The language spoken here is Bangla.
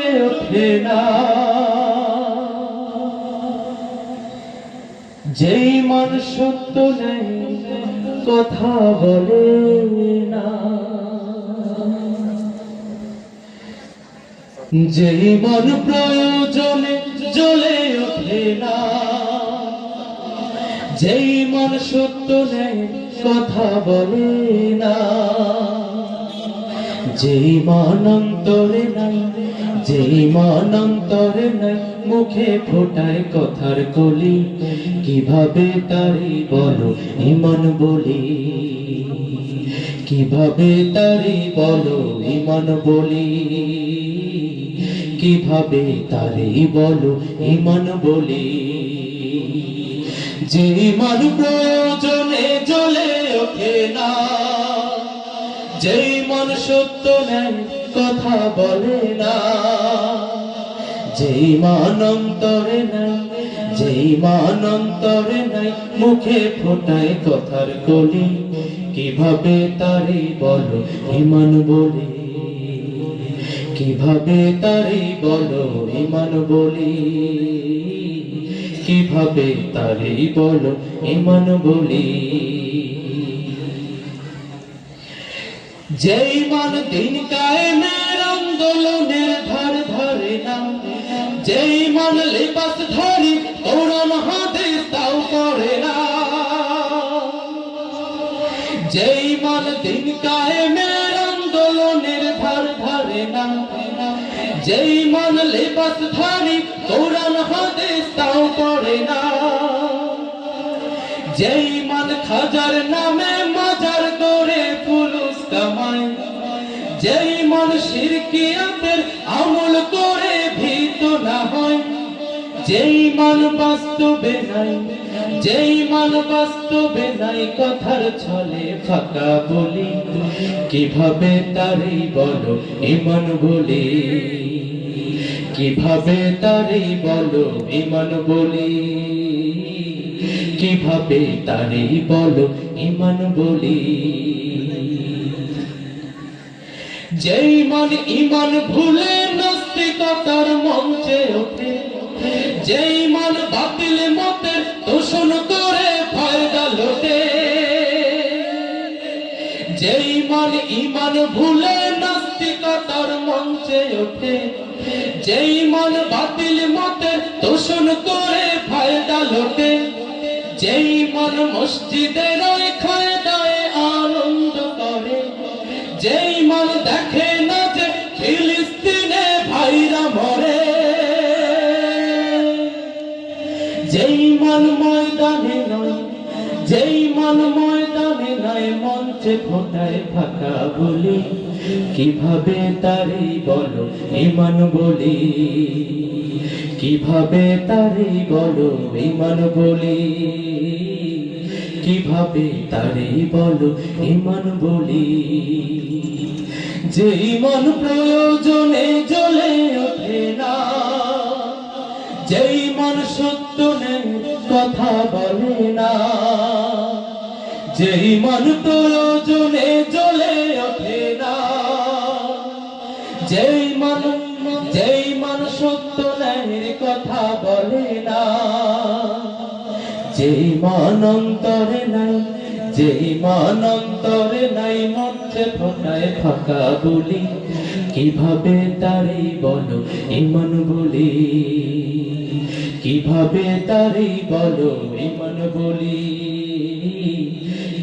ওঠে না। যেই মান সত্য নেই, কথা বলে না। যেই মন প্রয়োজনে জ্বলে ওঠে না। যেই মন সত্য নেই, কথা বলে না। যেই মান অন্তরে নাই যেই মান অন্তরে নাই, মুখে ফোটায় কথার কলি। কীভাবে তারি বলো, ইমান বলি? কীভাবে তারি বলো, ইমান বলি? কীভাবে তারি বলো, ইমান বলি? যে মান প্রয়োজনে জ্বলে ওঠে না, যেই মন সত্য নেই কথা বলে না। যেই মান অন্তরে নাই, যেই মান অন্তরে নাই, মুখে ফোটায় কথার কলি। কীভাবে তারি বলো ইমান বলি? কীভাবে তারি বলো ইমান বলি? কীভাবে তারি বলো ইমান বলি? যেই মান দিন কায়েমের আন্দোলনের ধার ধরে না যেই মান লিবাস ধরি কোরআন হাদিস তাও করে না যেই মান দিন কায়েমের আন্দোলনের ধার ধরে না যেই মান লিবাস ধরি কোরআন হাদিস তাও করে না যেই মান খাজার নামে যেই মান শিরকিয়াতের আমল করে ভীত না হয়, যেই মান বাস্তবে নাই, যেই মান বাস্তবে নাই, কথার ছলে ফাঁকা বলি, কীভাবে তারি বলো ইমান বলি? কীভাবে তারি বলো ইমান বলি? কীভাবে তারি বলো ইমান বলি? যেই মান ইমান ভুলে নাস্তিকতার মঞ্চে ওঠে, যেই মান বাতিল মতের দোষণ করে ফায়দা লোটে, যেই মান ইমান ভুলে নাস্তিকতার মঞ্চে ওঠে, যেই মান বাতিল মতের দোষণ করে ফায়দা লোটে, যেই মন মসজিদের যেই মন ময়দানে নয়, যেই মন ময়দানে নয়, মঞ্চে ফোটায় ফাঁকা বলি। কীভাবে তারি বলো ইমান বলি? কীভাবে তারি বলো ইমান বলি? কীভাবে তারি বলো ইমান বলি? যে ইমান প্রয়োজনে জ্বলে ওঠে না যেই মন প্রয়োজনে জ্বলে ওঠে না। যেই মন যেই মন সত্য নেই কথা বলে না। যেই মান অন্তরে নাই, যেই মান অন্তরে নাই মধ্যে ফোটায় ফাঁকা বলি। কীভাবে তারি বলো ইমান বলি? কীভাবে তারি বলো ইমান বলি?